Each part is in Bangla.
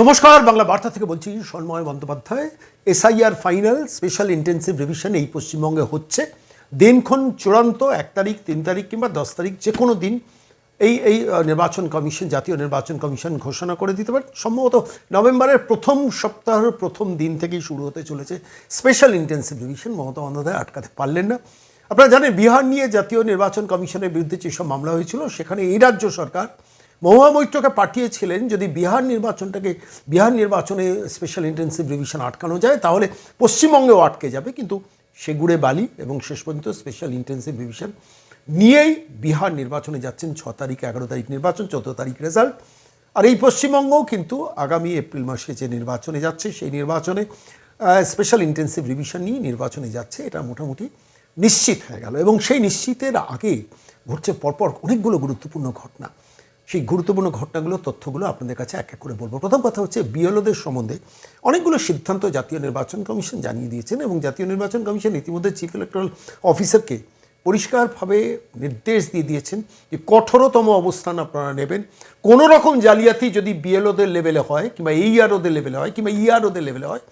নমস্কার, বাংলা বার্তা থেকে বলছি Sanmoy Bandyopadhyay. SIR final special intensive revision এই পশ্চিমবঙ্গে হচ্ছে। দিনক্ষণ চূড়ান্ত, এক তারিখ, তিন তারিখ কিংবা দশ তারিখ যে কোনো দিন এই এই নির্বাচন কমিশন, জাতীয় নির্বাচন কমিশন ঘোষণা করে দিতে পারে। সম্ভবত নভেম্বরের প্রথম সপ্তাহের প্রথম দিন থেকেই শুরু হতে চলেছে special intensive revision. Mamata Bandyopadhyay আটকাতে পারলেন না। আপনারা জানেন, বিহার নিয়ে জাতীয় নির্বাচন কমিশনের বিরুদ্ধে যেসব মামলা হয়েছিল, সেখানে এই রাজ্য সরকার মহুয়া মৈত্রকে পাঠিয়েছিলেন, যদি বিহার নির্বাচনটাকে, বিহার নির্বাচনে স্পেশাল ইন্টেন্সিভ রিভিশন আটকানো যায়, তাহলে পশ্চিমবঙ্গেও আটকে যাবে। কিন্তু সে সেগুড়ে বালি এবং শেষ পর্যন্ত স্পেশাল ইন্টেন্সিভ রিভিশন নিয়েই বিহার নির্বাচনে যাচ্ছেন ছ তারিখ, এগারো তারিখ নির্বাচন, চোদ্দ তারিখ রেজাল্ট আর এই পশ্চিমবঙ্গও কিন্তু আগামী এপ্রিল মাসে যে নির্বাচনে যাচ্ছে, সেই নির্বাচনে স্পেশাল ইন্টেন্সিভ রিভিশন নিয়ে নির্বাচনে যাচ্ছে, এটা মোটামুটি নিশ্চিত হয়ে গেল। এবং সেই নিশ্চিতের আগে ঘটছে পরপর অনেকগুলো গুরুত্বপূর্ণ ঘটনা। সেই গুরুত্বপূর্ণ ঘটনাগুলো, তথ্যগুলো আপনাদের কাছে এক এক করে বলব। প্রথম কথা হচ্ছে বিএলওদের সম্বন্ধে অনেকগুলো সিদ্ধান্ত জাতীয় নির্বাচন কমিশন জানিয়ে দিয়েছেন এবং জাতীয় নির্বাচন কমিশন ইতিমধ্যে চিফ ইলেকট্রাল অফিসারকে পরিষ্কারভাবে নির্দেশ দিয়ে দিয়েছেন যে কঠোরতম অবস্থান আপনারা নেবেন। কোনো রকম জালিয়াতি যদি বিএলওদের লেভেলে হয় কিংবা এইআরওদের লেভেলে হয় কিংবা ইআরওদের লেভেলে হয়,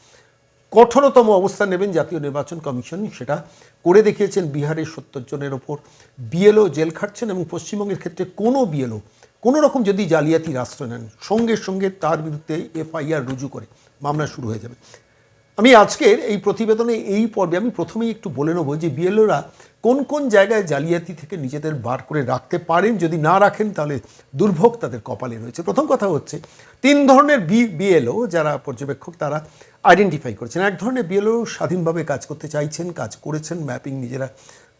কঠোরতম অবস্থান নেবেন জাতীয় নির্বাচন কমিশন। সেটা করে দেখিয়েছেন বিহারের সত্তর জনের ওপর। বিএলও জেল খাটছেন এবং পশ্চিমবঙ্গের ক্ষেত্রে কোনো বিএলও কোনো রকম যদি জালিয়াতির আশ্রয় নেন, সঙ্গে সঙ্গে তার বিরুদ্ধে এফআইআর রুজু করে মামলা শুরু হয়ে যাবে। আমি আজকের এই প্রতিবেদনে এই পর্বে আমি প্রথমেই একটু বলে নেব যে বিএলওরা কোন কোন জায়গায় জালিয়াতি থেকে নিজেদের বার করে রাখতে পারেন, যদি না রাখেন তাহলে দুর্ভোগ তাদের কপালে রয়েছে। প্রথম কথা হচ্ছে, তিন ধরনের বি, বিএলও যারা পর্যবেক্ষক তারা আইডেন্টিফাই করেছেন। এক ধরনের বিএলও স্বাধীনভাবে কাজ করতে চাইছেন, কাজ করেছেন ম্যাপিং নিজেরা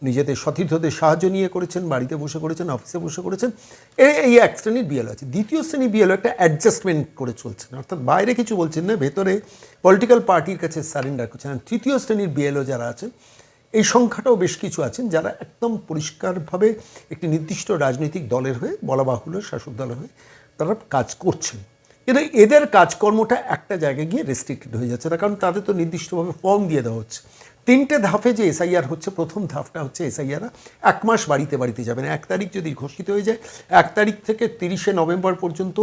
নিজেদের সতীর্থদের সাহায্য নিয়ে করেছেন, বাড়িতে বসে করেছেন অফিসে বসে করেছেন। এই এক শ্রেণির বিএলও আছে। দ্বিতীয় শ্রেণির বিএলও একটা অ্যাডজাস্টমেন্ট করে চলছেন। অর্থাৎ বাইরে কিছু বলছেন না, ভেতরে পলিটিক্যাল পার্টির কাছে সারেন্ডার করছেন। তৃতীয় শ্রেণির বিএলও যারা আছেন, এই সংখ্যাটাও বেশ কিছু আছেন যারা একদম পরিষ্কারভাবে একটি নির্দিষ্ট রাজনৈতিক দলের হয়ে, বলা বাহুল্য শাসক দলের হয়ে তারা কাজ করছেন। কিন্তু এদের কাজকর্মটা একটা জায়গায় গিয়ে রেস্ট্রিক্টেড হয়ে যাচ্ছে তার কারণ তাদের তো নির্দিষ্টভাবে ফর্ম দিয়ে দেওয়া হচ্ছে। তিনটে ধাপে যে এসআইআর হচ্ছে, প্রথম ধাপটা হচ্ছে এসআইআর এক মাস বাড়িতে বাড়িতে যাবেন। এক তারিখ যদি ঘোষিত হয়ে যায়, এক তারিখ থেকে তিরিশে নভেম্বর পর্যন্ত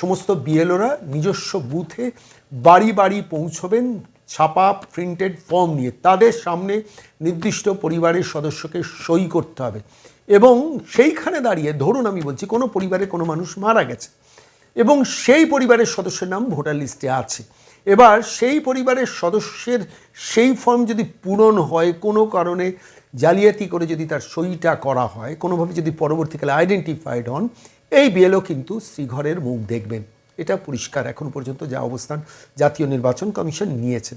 সমস্ত বিএলওরা নিজস্ব বুথে বাড়ি বাড়ি পৌঁছবেন, ছাপা প্রিন্টেড ফর্ম নিয়ে। তাদের সামনে নির্দিষ্ট পরিবারের সদস্যকে সই করতে হবে। এবং সেইখানে দাঁড়িয়ে, ধরুন আমি বলছি, কোনো পরিবারে কোনো মানুষ মারা গেছে, এবং সেই পরিবারের সদস্যের নাম ভোটার লিস্টে আছে। এবার সেই পরিবারের সদস্যের সেই ফর্ম যদি পূরণ হয় কোনো কারণে, জালিয়াতি করে যদি তার সইটা করা হয়, কোনোভাবে যদি পরবর্তীকালে আইডেন্টিফাইড হন, এই বিএলও কিন্তু শ্রীঘরের মুখ দেখবেন। এটা পরিষ্কার এখন পর্যন্ত যা অবস্থান জাতীয় নির্বাচন কমিশন নিয়েছে।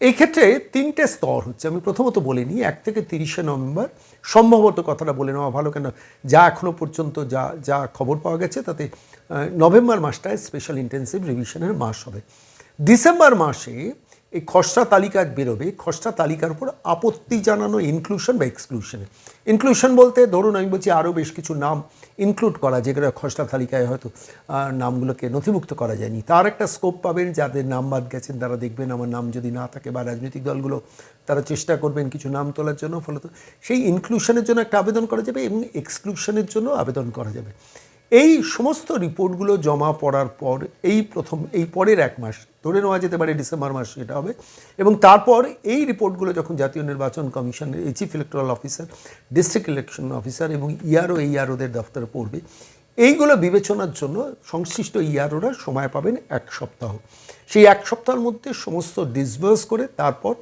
এই ক্ষেত্রে তিনটে স্তর হচ্ছে। আমি প্রথমত বলে নিই, এক থেকে তিরিশে নভেম্বর, সম্ভবত কথাটা বলে নেওয়া ভালো, কেন যা এখনও পর্যন্ত যা যা খবর পাওয়া গেছে, তাতে নভেম্বর মাসটায় স্পেশাল ইন্টেন্সিভ রিভিশনের মাস হবে। ডিসেম্বর মাসে এই খসড়া তালিকা বেরোবে খসড়া তালিকার উপর আপত্তি জানানো ইনক্লুশন বা এক্সক্লুশনে ইনক্লুশন বলতে ধরুন আমি বলছি আরও বেশ কিছু নাম ইনক্লুড করা, যেগুলো খসড়া তালিকায় হয়তো নামগুলোকে নথিভুক্ত করা যায়নি। তার একটা স্কোপ পাবেন, যাদের নাম বাদ গেছেন তারা দেখবেন আমার নাম যদি না থাকে বা রাজনৈতিক দলগুলো তারা চেষ্টা করবেন কিছু নাম তোলার জন্য, ফলত সেই ইনক্লুশনের জন্য একটা আবেদন করা যাবে এবং এক্সক্লুশনের জন্য আবেদন করা যাবে। এই সমস্ত রিপোর্টগুলো জমা পড়ার পর, এই প্রথম, এই পরের এক মাস ধরে নেওয়া যেতে পারে ডিসেম্বর মাস এটা হবে। এবং তারপর এই রিপোর্টগুলো যখন জাতীয় নির্বাচন কমিশনের এই chief electoral officer district election officer এবং ইআরও এইআরওদের দফতরে পড়বে। এইগুলো বিবেচনার জন্য সংশ্লিষ্ট ইআরওরা সময় পাবেন এক সপ্তাহ। সেই এক সপ্তাহের মধ্যে সমস্ত ডিসবার্স করে তারপর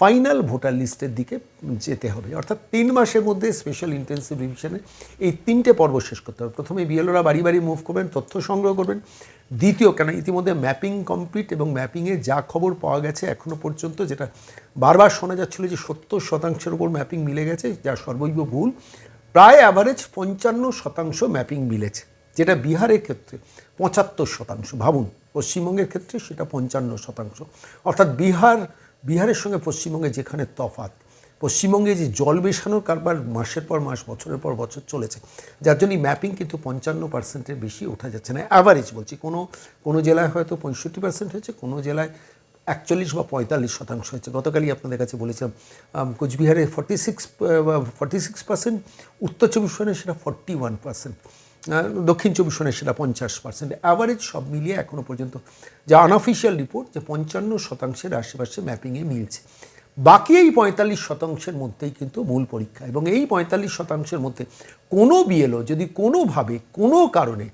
ফাইনাল ভোটার লিস্টের দিকে যেতে হবে। অর্থাৎ তিন মাসের মধ্যে স্পেশাল ইন্টেন্সিভ রিভিশনে এই তিনটে পর্ব শেষ করতে হবে। প্রথমে বিএলওরা বাড়ি বাড়ি মুভ করবেন, তথ্য সংগ্রহ করবেন দ্বিতীয় কেন ইতিমধ্যে ম্যাপিং কমপ্লিট এবং ম্যাপিংয়ে যা খবর পাওয়া গেছে এখনও পর্যন্ত যেটা বারবার শোনা যাচ্ছিল যে সত্তর শতাংশের উপর ম্যাপিং মিলে গেছে, যা সর্বৈব ভুল, প্রায় অ্যাভারেজ পঞ্চান্ন শতাংশ ম্যাপিং মিলেছে, যেটা বিহারের ক্ষেত্রে পঁচাত্তর শতাংশ। ভাবুন, পশ্চিমবঙ্গের ক্ষেত্রে সেটা পঞ্চান্ন শতাংশ। অর্থাৎ বিহার, বিহারের সঙ্গে পশ্চিমবঙ্গে যেখানে তফাৎ পশ্চিমবঙ্গে যে জল মেশানোর কারবার মাসের পর মাস, বছরের পর বছর চলেছে, যার জন্য ম্যাপিং কিন্তু পঞ্চান্ন পার্সেন্টের বেশি ওঠা যাচ্ছে না। অ্যাভারেজ বলছি, কোনো কোনো জেলায় হয়তো পঁয়ষট্টি পার্সেন্ট হয়েছে, কোনো জেলায় একচল্লিশ বা পঁয়তাল্লিশ শতাংশ হয়েছে। গতকালই আপনাদের কাছে বলেছিলাম কোচবিহারে forty six forty six percent উত্তর চব্বিশ পরগনায় সেটা ফর্টি ওয়ান পার্সেন্ট দক্ষিণ চব্বিশ পরগনায় সেটা পঞ্চাশ পার্সেন্ট অ্যাভারেজ সব মিলিয়ে এখনও পর্যন্ত যা আনঅফিসিয়াল রিপোর্ট যে পঞ্চান্ন শতাংশের আশেপাশে ম্যাপিংয়ে মিলছে। বাকি এই পঁয়তাল্লিশ শতাংশের মধ্যেই কিন্তু মূল পরীক্ষা। এবং এই পঁয়তাল্লিশ শতাংশের মধ্যে কোনো বিএলও যদি কোনোভাবে, কোনো কারণে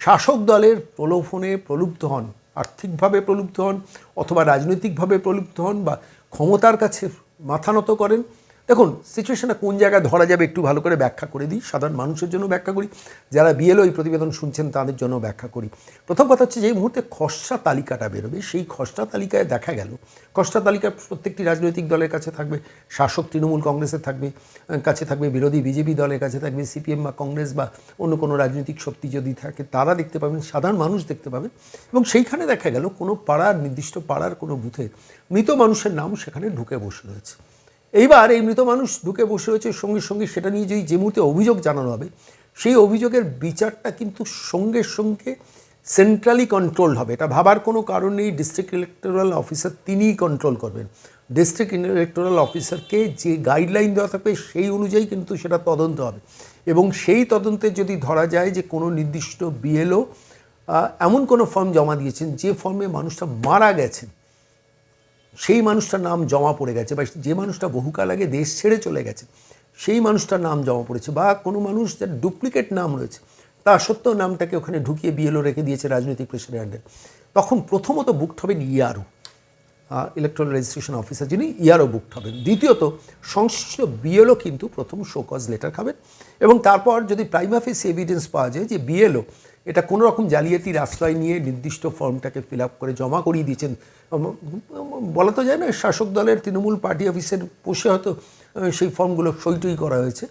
শাসক দলের প্রলোভনে প্রলুব্ধ হন, আর্থিকভাবে প্রলুব্ধ হন, অথবা রাজনৈতিকভাবে প্রলুব্ধ হন বা ক্ষমতার কাছে মাথা নত করেন দেখুন সিচুয়েশনটা কোন জায়গায় ধরা যাবে একটু ভালো করে ব্যাখ্যা করে দিই। সাধারণ মানুষের জন্য ব্যাখ্যা করি। যারা বিএলও এই প্রতিবেদন শুনছেন, তাদের জন্য ব্যাখ্যা করি। প্রথম কথা হচ্ছে যে মুহূর্তে খসড়া তালিকাটা বেরোবে। সেই খসড়া তালিকায় দেখা গেল, খসড়া তালিকা প্রত্যেকটি রাজনৈতিক দলের কাছে থাকবে, শাসক তৃণমূল কংগ্রেসের থাকবে কাছে থাকবে, বিরোধী বিজেপি দলের কাছে থাকবে সিপিএম বা কংগ্রেস বা অন্য কোনো রাজনৈতিক শক্তি যদি থাকে, তারা দেখতে পাবেন, সাধারণ মানুষ দেখতে পাবেন। এবং সেইখানে দেখা গেল, কোনো পাড়ার, নির্দিষ্ট পাড়ার কোনো বুথে মৃত মানুষের নাম সেখানে ঢুকে বসে রয়েছে। এইবার এই মৃত মানুষ ঢুকে বসে রয়েছে সঙ্গে সঙ্গে সেটা নিয়ে যদি যে মুহূর্তে অভিযোগ জানানো হবে, সেই অভিযোগের বিচারটা কিন্তু সঙ্গে সঙ্গে সেন্ট্রালি কন্ট্রোল হবে। এটা ভাবার কোনো কারণ নেই ডিস্ট্রিক্ট ইলেকটোরাল অফিসার তিনিই কন্ট্রোল করবেন। ডিস্ট্রিক্ট ইলেকটোরাল অফিসারকে যে গাইডলাইন দেওয়া থাকবে সেই অনুযায়ী কিন্তু সেটা তদন্ত হবে। এবং সেই তদন্তে যদি ধরা যায় যে কোনো নির্দিষ্ট বিএলও এমন কোনো ফর্ম জমা দিয়েছেন যে ফর্মে মানুষটা মারা গেছেন সেই মানুষটার নাম জমা পড়ে গেছে বা যে মানুষটা বহুকাল আগে দেশ ছেড়ে চলে গেছে, সেই মানুষটার নাম জমা পড়েছে বা কোনো মানুষ যার ডুপ্লিকেট নাম রয়েছে, তা সত্ত্বেও নামটাকে ওখানে ঢুকিয়ে বিএলও রেখে দিয়েছে রাজনৈতিক আন্ডার তখন প্রথমত বুকড হবেন ইয়ারও ইলেকট্রাল রেজিস্ট্রেশন অফিসার যিনি ইয়ারও বুকড হবেন। দ্বিতীয়ত, সংশ্লিষ্ট বিএলও কিন্তু প্রথম শোকজ লেটার খাবেন এবং তারপর যদি প্রাইমাফেস এভিডেন্স পাওয়া যায় যে বিএলও এটা কোনো রকম জালিয়াতির আশ্রয় নিয়ে নির্দিষ্ট ফর্মটাকে ফিল আপ করে জমা করিয়ে দিয়েছেন। বলা তো যায় না, শাসক দলের তৃণমূল পার্টি অফিসের বসে হয়তো সেই ফর্মগুলো সইটই করা হয়েছে।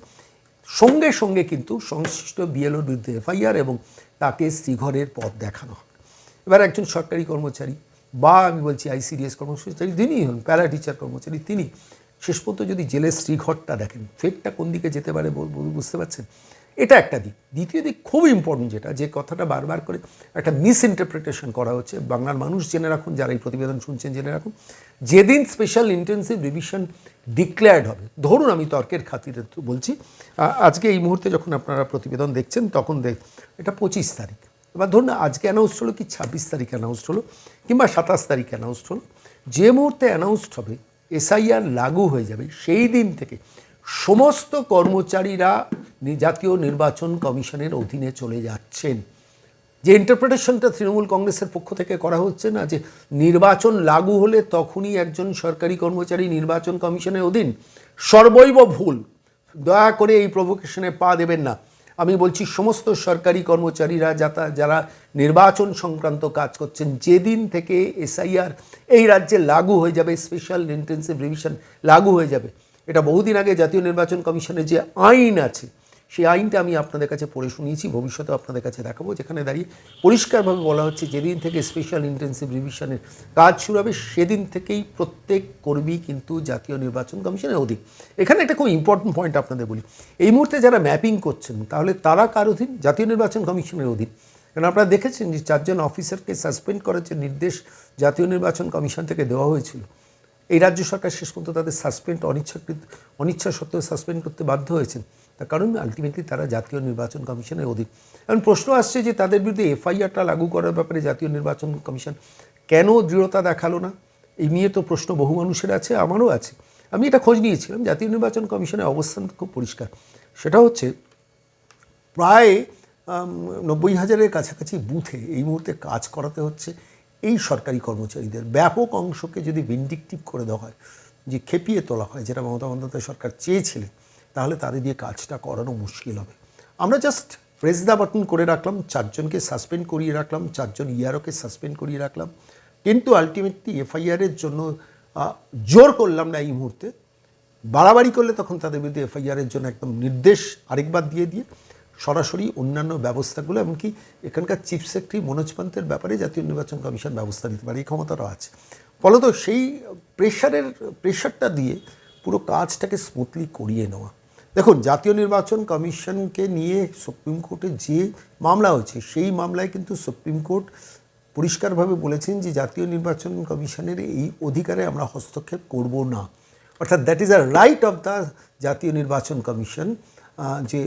সঙ্গে সঙ্গে কিন্তু সংশ্লিষ্ট বিএলওর বিরুদ্ধে এফআইআর এবং তাকে শ্রীঘরের পথ দেখানো হয় এবার একজন সরকারি কর্মচারী, বা আমি বলছি আইসিডিএস কর্মচারী তিনিই হন, প্যারা টিচার কর্মচারী, তিনি শেষ পর্যন্ত যদি জেলের শ্রীঘরটা দেখেন ফেটটা কোন দিকে যেতে পারে বুঝতে পারছেন? এটা একটা দিক। দ্বিতীয় দিক খুব ইম্পর্টেন্ট যেটা, যে কথাটা বারবার করে একটা মিস ইন্টারপ্রিটেশন করা হচ্ছে। বাংলার মানুষ জেনে রাখুন, যারা এই প্রতিবেদন শুনছেন জেনে রাখুন, যেদিন স্পেশাল ইন্টেন্সিভ রিভিশন ডিক্লেয়ার্ড হবে, ধরুন আমি তর্কের খাতিরে বলছি আজকে এই মুহূর্তে যখন আপনারা প্রতিবেদন দেখছেন, তখন দেখ, এটা পঁচিশ তারিখ। এবার ধরুন আজকে অ্যানাউন্সড হলো কি, ছাব্বিশ তারিখ অ্যানাউন্সড হলো, কিংবা সাতাশ তারিখ অ্যানাউন্সড হলো, যে মুহূর্তে অ্যানাউন্সড হবে এসআইআর লাগু হয়ে যাবে, সেই দিন থেকে সমস্ত কর্মচারীরা জাতীয় নির্বাচন কমিশনের অধীনে চলে যাচ্ছেন। যে ইন্টারপ্রিটেশনটা তৃণমূল কংগ্রেসের পক্ষ থেকে করা হচ্ছে না, যে নির্বাচন লাগু হলে তখনই একজন সরকারি কর্মচারী নির্বাচন কমিশনের অধীন। সর্বৈব ভুল। দয়া করে এই প্রভোকেশনে পা দেবেন না। আমি বলছি, সমস্ত সরকারি কর্মচারীরা যাতা, যারা নির্বাচন সংক্রান্ত কাজ করছেন, যেদিন থেকে এসআইআর এই রাজ্যে লাগু হয়ে যাবে স্পেশাল ইন্টেন্সিভ রিভিশন লাগু হয়ে যাবে এটা বহুদিন আগে জাতীয় নির্বাচন কমিশনের যে আইন আছে, সেই আইনটা আমি আপনাদের কাছে পড়ে শুনিয়েছি ভবিষ্যতে আপনাদের কাছে দেখাবো, যেখানে দাঁড়িয়ে পরিষ্কারভাবে বলা হচ্ছে, যেদিন থেকে স্পেশাল ইন্টেন্সিভ রিভিশনের কাজ শুরু হবে, সেদিন থেকেই প্রত্যেক কর্মী কিন্তু জাতীয় নির্বাচন কমিশনের অধীন। এখানে একটা খুব ইম্পর্টেন্ট পয়েন্ট আপনাদের বলি। এই মুহূর্তে যারা ম্যাপিং করছেন, তাহলে তারা কার অধীন? জাতীয় নির্বাচন কমিশনের অধীন। কারণ আপনারা দেখেছেন যে চারজন অফিসারকে সাসপেন্ড করার যে নির্দেশ জাতীয় নির্বাচন কমিশন থেকে দেওয়া হয়েছিল এই রাজ্য সরকার শেষ পর্যন্ত তাদের সাসপেন্ড অনিচ্ছাকৃত, অনিচ্ছা সত্ত্বেও সাসপেন্ড করতে বাধ্য হয়েছেন। তার কারণ আলটিমেটলি তারা জাতীয় নির্বাচন কমিশনের অধীন। এখন প্রশ্ন আসছে যে তাদের বিরুদ্ধে এফআইআরটা লাগু করার ব্যাপারে জাতীয় নির্বাচন কমিশন কেন দৃঢ়তা দেখাল না? এই নিয়ে তো প্রশ্ন বহু মানুষের আছে, আমারও আছে। আমি এটা খোঁজ নিয়েছিলাম, জাতীয় নির্বাচন কমিশনের অবস্থান খুব পরিষ্কার। সেটা হচ্ছে প্রায় নব্বই হাজারের কাছাকাছি বুথে এই মুহূর্তে কাজ করাতে হচ্ছে। এই সরকারি কর্মচারীদের ব্যাপক অংশকে যদি ভিন্ডিকটিভ করে দেওয়া হয়, যে খেপিয়ে তোলা হয়, যেটা মমতা বন্দ্যোপাধ্যায় সরকার চেয়েছিলেন, তাহলে তাদের দিয়ে কাজটা করানো মুশকিল হবে। আমরা জাস্ট প্রেস দা বাটন করে রাখলাম, চারজনকে সাসপেন্ড করিয়ে রাখলাম, চারজন ইয়ারোকে সাসপেন্ড করিয়ে রাখলাম। কিন্তু আলটিমেটলি এফআইআরের জন্য জোর করলাম না এই মুহূর্তে। বাড়াবাড়ি করলে তখন তাদের বিরুদ্ধে এফআইআরের জন্য একদম নির্দেশ আরেকবার দিয়ে দিয়ে সরাসরি অন্যান্য ব্যবস্থাগুলো, এমনকি এখানকার চিফ সেক্রেটারি মনোজ পান্তের ব্যাপারে জাতীয় নির্বাচন কমিশন ব্যবস্থা নিতে পারে, এই ক্ষমতাটাও আছে। ফলত সেই প্রেশারের, প্রেশারটা দিয়ে পুরো কাজটাকে স্মুথলি করিয়ে নেওয়া। দেখুন, জাতীয় নির্বাচন কমিশনকে নিয়ে সুপ্রিম কোর্টে যে মামলা হয়েছে, সেই মামলায় কিন্তু সুপ্রিম কোর্ট পরিষ্কারভাবে বলেছেন যে জাতীয় নির্বাচন কমিশনের এই অধিকারে আমরা হস্তক্ষেপ করব না। অর্থাৎ that is a right of the জাতীয় নির্বাচন কমিশন যে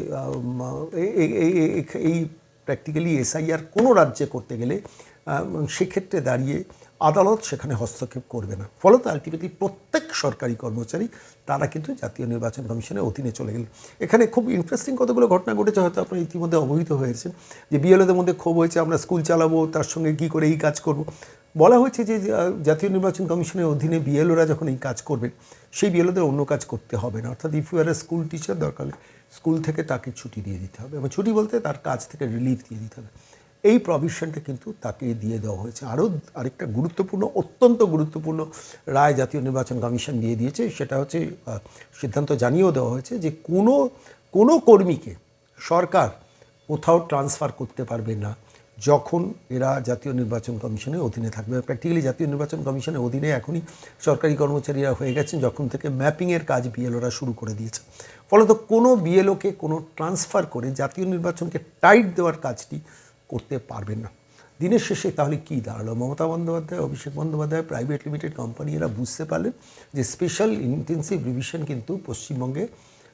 এই- প্র্যাকটিক্যালি এসআইআর কোনো রাজ্যে করতে গেলে সেক্ষেত্রে দাঁড়িয়ে আদালত সেখানে হস্তক্ষেপ করবে না। ফলত আলটিমেটলি প্রত্যেক সরকারি কর্মচারী, তারা কিন্তু জাতীয় নির্বাচন কমিশনের অধীনে চলে গেল। এখানে খুব ইন্টারেস্টিং কতগুলো ঘটনা ঘটেছে, হয়তো আপনারা ইতিমধ্যে অবহিত হয়েছেন যে, বিএলওদের মধ্যে ক্ষোভ হয়েছে, আমরা স্কুল চালাবো, তার সঙ্গে কী করে এই কাজ করব। বলা হয়েছে যে জাতীয় নির্বাচন কমিশনের অধীনে বিএলওরা যখন এই কাজ করবেন সেই বিএলওদের অন্য কাজ করতে হবে না। অর্থাৎ if you are a school teacher দরকার স্কুল থেকে তাকে ছুটি দিয়ে দিতে হবে এবং ছুটি বলতে তার কাজ থেকে রিলিফ দিয়ে দিতে হবে। এই প্রভিশনটা কিন্তু তাকে দিয়ে দেওয়া হয়েছে। আরও আরেকটা গুরুত্বপূর্ণ, অত্যন্ত গুরুত্বপূর্ণ রায় জাতীয় নির্বাচন কমিশন দিয়ে দিয়েছে। সেটা হচ্ছে সিদ্ধান্ত জানিয়েও দেওয়া হয়েছে যে কোনো কোনো কর্মীকে সরকার কোথাও ট্রান্সফার করতে পারবে না। যখন এরা জাতীয় নির্বাচন কমিশনের অধীনে থাকবে। প্র্যাকটিক্যালি জাতীয় নির্বাচন কমিশনের অধীনে এখনই সরকারি কর্মচারীরা হয়ে গেছেন, যখন থেকে ম্যাপিংয়ের কাজ বিএলওরা শুরু করে দিয়েছে। ফলত কোনো বিএলওকে কোনো ট্রান্সফার করে জাতীয় নির্বাচনকে টাইট দেওয়ার কাজটি করতে পারবেন না। দিনের শেষে তাহলে কী দাঁড়াল? Mamata Bandyopadhyay, Abhishek Bandyopadhyay private limited company এরা বুঝতে পারলেন যে স্পেশাল ইন্টেন্সিভ রিভিশন কিন্তু পশ্চিমবঙ্গে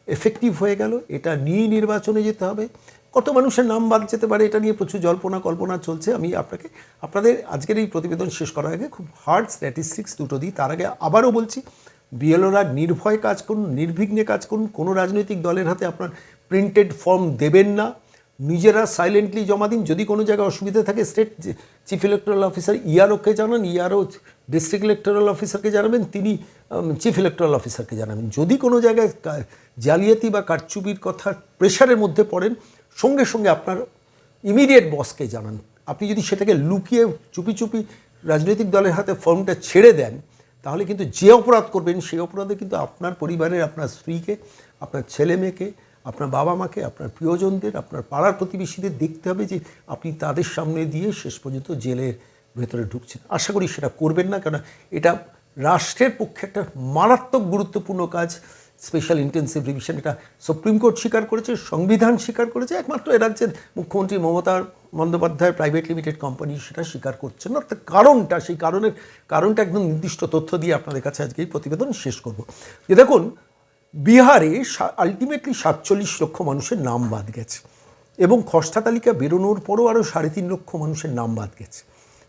এফেক্টিভ হয়ে গেল। এটা নিয়েই নির্বাচনে যেতে হবে। কত মানুষের নাম বাদ যেতে পারে, এটা নিয়ে প্রচুর জল্পনা কল্পনা চলছে। আমি আপনাকে, আপনাদের আজকের এই প্রতিবেদন শেষ করার আগে খুব হার্ড স্ট্যাটিস্টিক্স দুটো দিই। তার আগে আবারও বলছি, বিএলওরা নির্ভয় কাজ করুন, নির্বিঘ্নে কাজ করুন, কোনো রাজনৈতিক দলের হাতে আপনার প্রিন্টেড ফর্ম দেবেন না। নিজেরা সাইলেন্টলি জমা দিন, যদি কোনো জায়গায় অসুবিধা থাকে স্টেট চিফ ইলেকটোরাল অফিসার ইআরওকে জানান ইআরও ডিস্ট্রিক্ট ইলেকটোরাল অফিসারকে জানাবেন, তিনি চিফ ইলেকটোরাল অফিসারকে জানাবেন। যদি কোনো জায়গায় জালিয়াতি বা কারচুপির কথা প্রেশারের মধ্যে পড়েন সঙ্গে সঙ্গে আপনার ইমিডিয়েট বসকে জানান। আপনি যদি সেটাকে লুকিয়ে চুপি চুপি রাজনৈতিক দলের হাতে ফর্মটা ছেড়ে দেন, তাহলে কিন্তু যে অপরাধ করবেন, সেই অপরাধে কিন্তু আপনার পরিবারের, আপনার স্ত্রীকে, আপনার ছেলে মেয়েকে, আপনার বাবা মাকে, আপনার প্রিয়জনদের, আপনার পাড়ার প্রতিবেশীদের দেখতে হবে যে আপনি তাদের সামনে দিয়ে শেষ পর্যন্ত জেলের ভেতরে ঢুকছেন। আশা করি সেটা করবেন না কেন এটা রাষ্ট্রের পক্ষে একটা মারাত্মক গুরুত্বপূর্ণ কাজ। স্পেশাল ইন্টেন্সিভ রিভিশন এটা সুপ্রিম কোর্ট স্বীকার করেছে, সংবিধান স্বীকার করেছে, একমাত্র এ রাজ্যের মুখ্যমন্ত্রী Mamata Bandyopadhyay private limited company সেটা স্বীকার করছে না অর্থাৎ কারণটা, সেই কারণের, কারণটা একদম নির্দিষ্ট তথ্য দিয়ে আপনাদের কাছে আজকে এই প্রতিবেদন শেষ করব। যে দেখুন, বিহারে আলটিমেটলি সাতচল্লিশ লক্ষ মানুষের নাম বাদ গেছে এবং খসড়া তালিকা বেরোনোর পরও আরও সাড়ে তিন লক্ষ মানুষের নাম বাদ গেছে।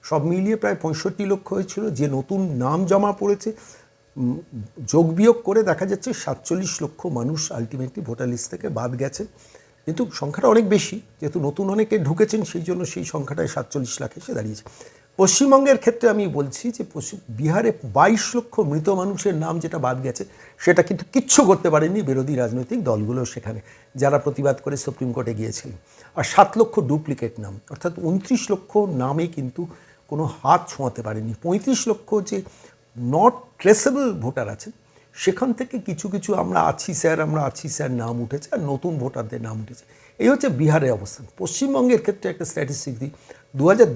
সব মিলিয়ে প্রায় পঁয়ষট্টি লক্ষ হয়েছিল যে নতুন নাম জমা পড়েছে। যোগ বিয়োগ করে দেখা যাচ্ছে সাতচল্লিশ লক্ষ মানুষ আলটিমেটলি ভোটার লিস্ট থেকে বাদ গেছে। কিন্তু সংখ্যাটা অনেক বেশি, যেহেতু নতুন অনেকে ঢুকেছেন, সেই জন্য সেই সংখ্যাটায় সাতচল্লিশ লাখ এসে দাঁড়িয়েছে। পশ্চিমবঙ্গের ক্ষেত্রে আমি বলছি যে পশ্চিম বিহারে বাইশ লক্ষ মৃত মানুষের নাম যেটা বাদ গেছে, সেটা কিন্তু কিচ্ছু করতে পারেনি বিরোধী রাজনৈতিক দলগুলো সেখানে, যারা প্রতিবাদ করে সুপ্রিম কোর্টে গিয়েছিলেন আর সাত লক্ষ ডুপ্লিকেট নাম, অর্থাৎ উনত্রিশ লক্ষ নামে কিন্তু কোনো হাত ছোঁয়াতে পারেনি পঁয়ত্রিশ লক্ষ যে নট ট্রেসেবল ভোটার আছেন সেখান থেকে কিছু কিছু আমরা আছি স্যার, আমরা আছি স্যার, নাম উঠেছে আর নতুন ভোটারদের নাম উঠেছে। এই হচ্ছে বিহারের অবস্থান পশ্চিমবঙ্গের ক্ষেত্রে একটা স্ট্যাটিস্টিক দিই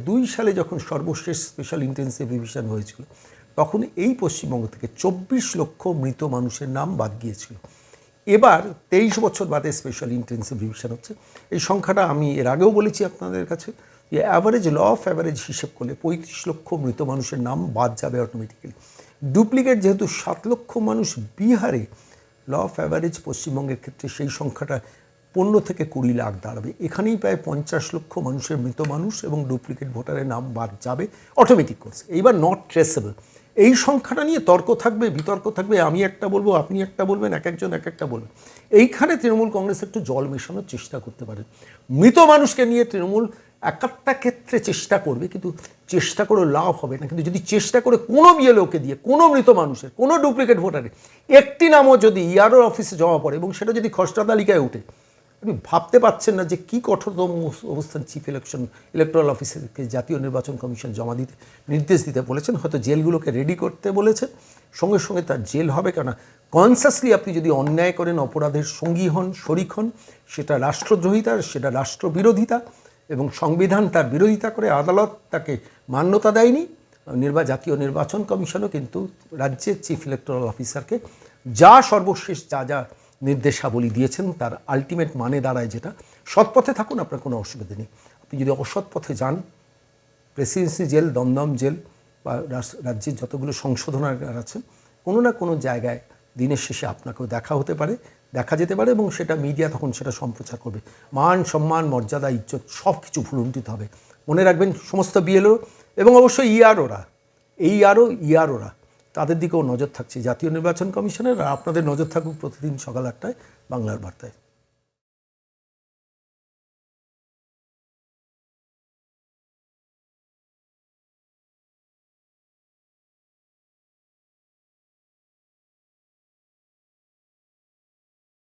দু সালে যখন সর্বশেষ স্পেশাল ইন্টেন্সিভ রিভিশন হয়েছিল, তখন এই পশ্চিমবঙ্গ থেকে চব্বিশ লক্ষ মৃত মানুষের নাম বাদ গিয়েছিল। এবার তেইশ বছর বাদে স্পেশাল ইন্টেন্সিভ রিভিশন হচ্ছে। এই সংখ্যাটা আমি এর আগেও বলেছি আপনাদের কাছে। অ্যাভারেজ ল অফ অ্যাভারেজ হিসেব করলে পঁয়ত্রিশ লক্ষ মৃত মানুষের নাম বাদ যাবে অটোমেটিক্যালি ডুপ্লিকেট যেহেতু সাত লক্ষ মানুষ বিহারে ল অফ অ্যাভারেজ পশ্চিমবঙ্গের ক্ষেত্রে সেই সংখ্যাটা পনেরো থেকে কুড়ি লাখ দাঁড়াবে। এখানেই প্রায় পঞ্চাশ লক্ষ মানুষের মৃত মানুষ এবং ডুপ্লিকেট ভোটারের নাম বাদ যাবে অটোমেটিক কোর্স এইবার নট ট্রেসেবল এই সংখ্যাটা নিয়ে তর্ক থাকবে, বিতর্ক থাকবে, আমি একটা বলব, আপনি একটা বলবেন, এক একজন এক একটা বলবেন এইখানে তৃণমূল কংগ্রেস একটু জল মেশানোর চেষ্টা করতে পারে। মৃত মানুষকে নিয়ে তৃণমূল একটা ক্ষেত্রে চেষ্টা করবে, কিন্তু চেষ্টা করে লাভ হবে না। কিন্তু যদি চেষ্টা করে কোনো বিএলওকে দিয়ে, কোনো মৃত মানুষের, কোনো ডুপ্লিকেট ভোটারের, একটি নামও যদি ইয়ারও অফিসে জমা পড়ে এবং সেটা যদি খসড়া তালিকায় ওঠে, আপনি ভাবতে পারছেন না যে কী কঠোরতম অবস্থান চিফ ইলেকশন ইলেকট্রাল অফিসারকে জাতীয় নির্বাচন কমিশন জমা দিতে, নির্দেশ দিতে বলেছেন। হয়তো জেলগুলোকে রেডি করতে বলেছেন। সঙ্গে সঙ্গে তার জেল হবে কেননা কনসাসলি আপনি যদি অন্যায় করেন, অপরাধের সঙ্গী হন, শরিক হন, সেটা রাষ্ট্রদ্রোহিতা, সেটা রাষ্ট্রবিরোধিতা এবং সংবিধান তার বিরোধিতা করে, আদালত তাকে মান্যতা দেয়নি। নির্বা, জাতীয় নির্বাচন কমিশনও কিন্তু রাজ্যের চিফ ইলেকটোরাল অফিসারকে যা সর্বশেষ যা যা নির্দেশাবলী দিয়েছেন তার আলটিমেট মানে দাঁড়ায় যেটা। সৎ পথে থাকুন, আপনার কোনো অসুবিধা নেই। আপনি যদি অসৎ পথে যান প্রেসিডেন্সি জেল, দমদম জেল বা রাজ্যের যতগুলো সংশোধনাগার আছেন কোনো না কোনো জায়গায় দিনের শেষে আপনাকেও দেখা হতে পারে। দেখা যেতে পারে এবং সেটা মিডিয়া তখন সেটা সম্প্রচার করবে। মান, সম্মান, মর্যাদা, ইজ্জত সব কিছু ভুলুণ্ঠিত হবে। মনে রাখবেন সমস্ত বিএলও এবং অবশ্যই ইআরওরা এই আরও ইআরওরা তাদের দিকেও নজর থাকছে। জাতীয় নির্বাচন কমিশনের, আর আপনাদের নজর থাকুক প্রতিদিন সকাল আটটায় বাংলার বার্তায়।